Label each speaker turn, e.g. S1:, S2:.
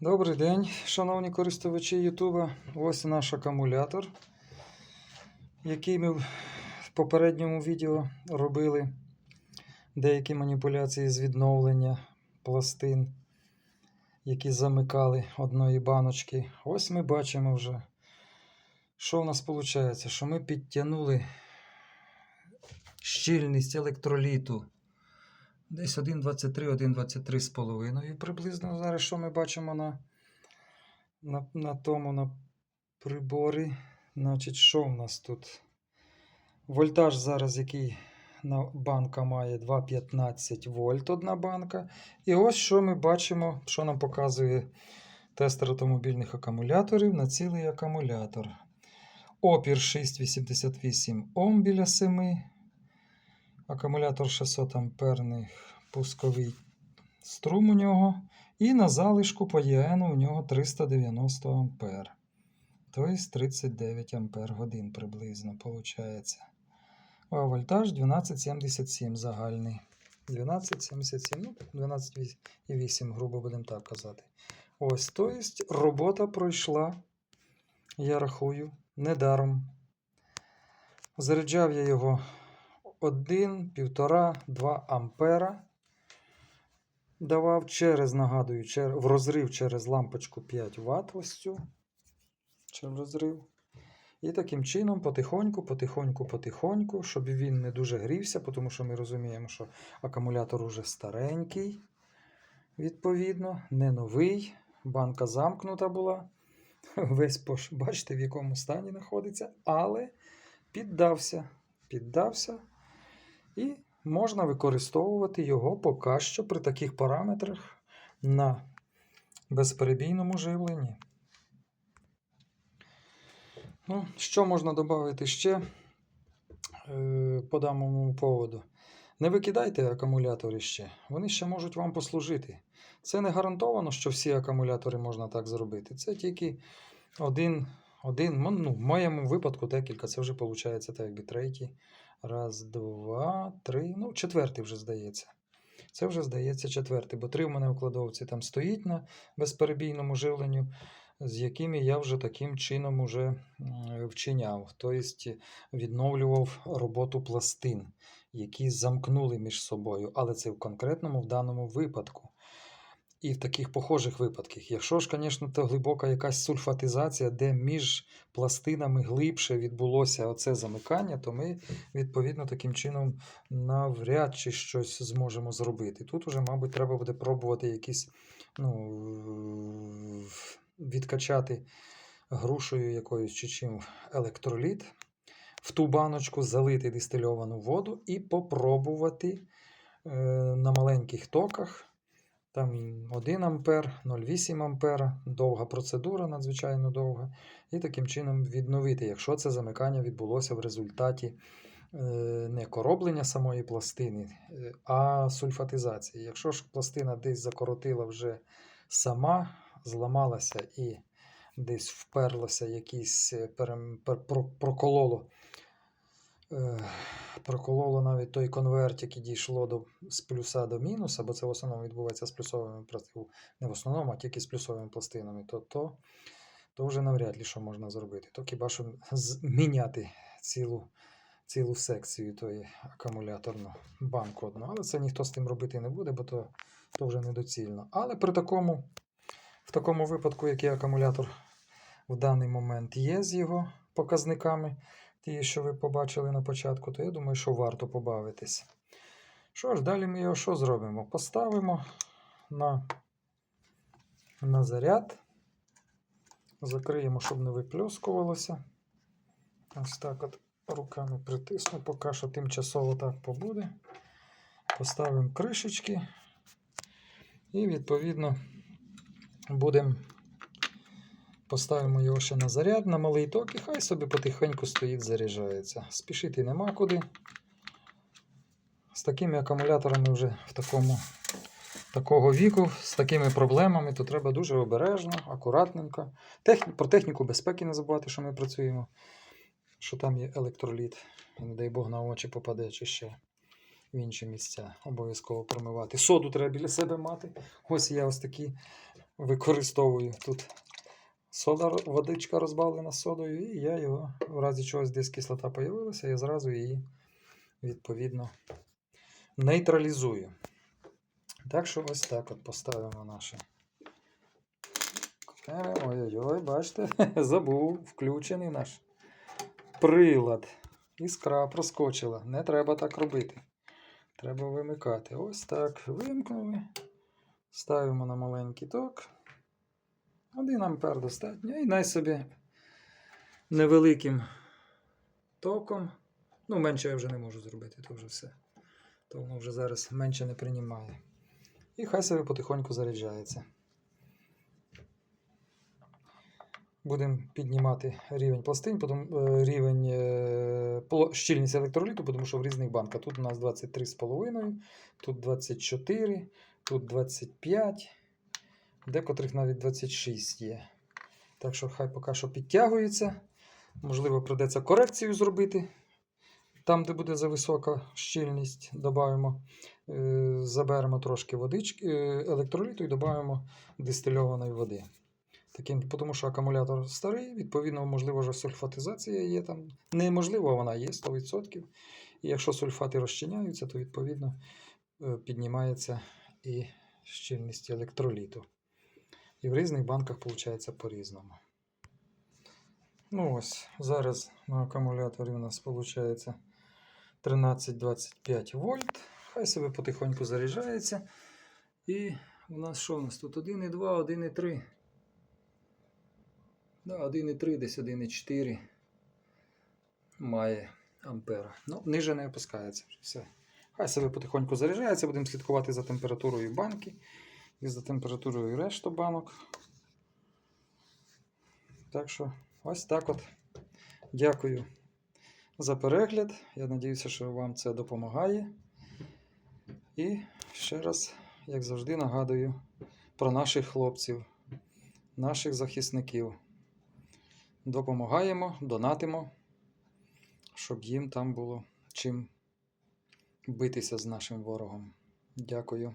S1: Добрий день, шановні користувачі Ютуба. Ось наш акумулятор, який ми в попередньому відео робили деякі маніпуляції з відновлення пластин, які замикали одної баночки. Ось ми бачимо вже, що в нас виходить, що ми підтягнули щільність електроліту Десь 1,23, 1,23 з половиною приблизно. Зараз що ми бачимо на, на, на тому на приборі. Значить, що в нас тут? Вольтаж зараз, який на банка має 2,15 вольт одна банка. І ось що ми бачимо, що нам показує тестер автомобільних акумуляторів на цілий акумулятор. Опір 6,88 Ом біля 7. Акумулятор 600 амперних пусковий струм у нього. І на залишку по ЄН у нього 390 ампер. Тобто 39 ампер годин приблизно виходить. А вольтаж 1277 загальний. 1277, ну 12,8, грубо будемо так казати. Ось, тобто робота пройшла, я рахую, недаром. Заряджав я його 1, 1,5, 2 ампера. Давав через, нагадую, в розрив через лампочку 5 Вт ось цю. Через розрив. І таким чином потихоньку, потихоньку, потихоньку, щоб він не дуже грівся, тому що ми розуміємо, що акумулятор уже старенький, відповідно, не новий. Банка замкнута була. Весь пош... бачите, в якому стані знаходиться, але піддався. Піддався. І можна використовувати його поки що при таких параметрах на безперебійному живленні. Ну, що можна додати ще е, по даному поводу? Не викидайте акумулятори ще, вони ще можуть вам послужити. Це не гарантовано, що всі акумулятори можна так зробити. Це тільки один, один ну, в моєму випадку декілька, це вже виходить так, якби третій. Раз, два, три. Ну, четвертий вже здається. Це вже здається четвертий, бо три в мене в там стоїть на безперебійному живленню, з якими я вже таким чином уже вчиняв. Тобто відновлював роботу пластин, які замкнули між собою. Але це в конкретному в даному випадку. І в таких похожих випадках. Якщо ж, звісно, то глибока якась сульфатизація, де між пластинами глибше відбулося оце замикання, то ми відповідно таким чином навряд чи щось зможемо зробити. Тут уже, мабуть, треба буде пробувати якісь ну, відкачати грушею якоюсь чи чим електроліт, в ту баночку залити дистильовану воду і попробувати е, на маленьких токах. Там 1 ампер, 0,8 ампера, довга процедура, надзвичайно довга. І таким чином відновити, якщо це замикання відбулося в результаті е, не короблення самої пластини, е, а сульфатизації. Якщо ж пластина десь закоротила вже сама, зламалася і десь вперлося, якісь е, прокололо. Е, Прокололо навіть той конверт, який дійшло до, з плюса до мінуса, бо це в основному відбувається з плюсовими пластинами, не в основному, а тільки з плюсовими пластинами, то, то, то вже навряд ли що можна зробити. То хіба що зміняти цілу, цілу секцію тої акумуляторну банку одну. Але це ніхто з тим робити не буде, бо то, то вже недоцільно. Але при такому, в такому випадку, який акумулятор в даний момент є з його показниками, ті, що ви побачили на початку, то я думаю, що варто побавитись. Що ж, далі ми його що зробимо? Поставимо на, на заряд. Закриємо, щоб не випльоскувалося. Ось так от руками притисну, поки що тимчасово так побуде. Поставимо кришечки. І відповідно будемо Поставимо його ще на заряд, на малий ток, і хай собі потихеньку стоїть, заряджається. Спішити нема куди. З такими акумуляторами вже в такому, такого віку, з такими проблемами, то треба дуже обережно, акуратненько. Техні, про техніку безпеки не забувати, що ми працюємо, що там є електроліт, і не дай Бог на очі попаде чи ще в інші місця. Обов'язково промивати. Соду треба біля себе мати. Ось я ось такі використовую. Тут сода, водичка розбавлена содою, і я його, в разі чогось десь кислота появилася, я зразу її відповідно нейтралізую. Так що ось так от поставимо наше. Ой-ой-ой, бачите, забув, включений наш прилад. Іскра проскочила. Не треба так робити. Треба вимикати. Ось так. Вимкнули. Ставимо на маленький ток. 1 ампер достатньо. І най собі невеликим током. Ну, менше я вже не можу зробити, то вже все. То воно вже зараз менше не приймає. І хай собі потихоньку заряджається. Будемо піднімати рівень пластин, потім е, рівень е, щільність електроліту, тому що в різних банках. Тут у нас 23,5, тут 24, тут 25, декотрих навіть 26 є. Так що хай поки що підтягується. Можливо, придеться корекцію зробити. Там, де буде зависока щільність, додаємо, е, заберемо трошки водички, е, електроліту і додаємо дистильованої води. Таким, тому що акумулятор старий, відповідно, можливо, вже сульфатизація є там. Неможливо, вона є 100%. І якщо сульфати розчиняються, то відповідно е, піднімається і щільність електроліту. І в різних банках виходить по-різному. Ну ось, зараз на акумуляторі у нас виходить 13-25 вольт. Хай себе потихоньку заряджається. І у нас що у нас тут? 1,2, 1,3. Да, 1,3, десь 1,4 має ампера. Ну, ниже не опускається все. Хай себе потихоньку заряджається, будемо слідкувати за температурою банки і за температурою решти банок. Так що, ось так от. Дякую за перегляд. Я сподіваюся, що вам це допомагає. І ще раз, як завжди, нагадую про наших хлопців, наших захисників. Допомагаємо, донатимо, щоб їм там було чим битися з нашим ворогом. Дякую.